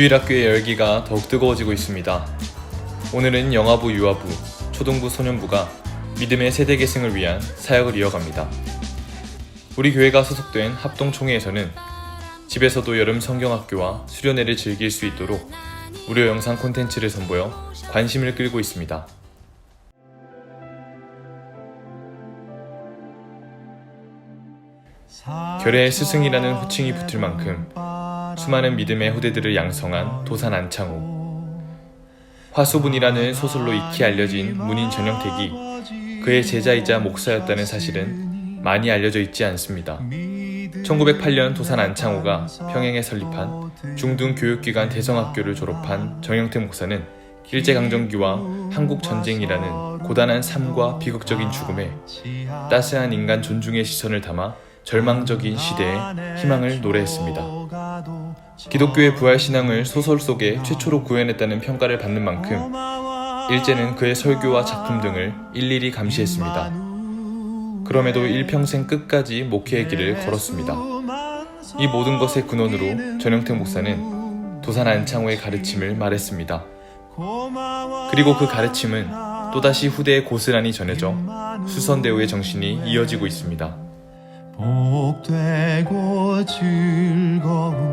주일학교의 열기가 더욱 뜨거워지고 있습니다. 오늘은 영아부, 유아부, 초등부, 소년부가 믿음의 세대 계승을 위한 사역을 이어갑니다. 우리 교회가 소속된 합동총회에서는 집에서도 여름 성경학교와 수련회를 즐길 수 있도록 무료 영상 콘텐츠를 선보여 관심을 끌고 있습니다. 결의 스승이라는 호칭이 붙을 만큼 수많은 믿음의 후대들을 양성한 도산 안창호 화수분이라는 소설로 익히 알려진 문인 전영택이 그의 제자이자 목사였다는 사실은 많이 알려져 있지 않습니다. 1908년 도산 안창호가 평양에 설립한 중등교육기관 대성학교를 졸업한 정영택 목사는 일제강점기와 한국전쟁이라는 고단한 삶과 비극적인 죽음에 따스한 인간 존중의 시선을 담아 절망적인 시대에 희망을 노래했습니다. 기독교의 부활 신앙을 소설 속에 최초로 구현했다는 평가를 받는 만큼 일제는 그의 설교와 작품 등을 일일이 감시했습니다. 그럼에도 일평생 끝까지 목회의 길을 걸었습니다. 이 모든 것의 근원으로 전영택 목사는 도산 안창호의 가르침을 말했습니다. 그리고 그 가르침은 또다시 후대에 고스란히 전해져 수선대우의 정신이 이어지고 있습니다. 복되고 즐거운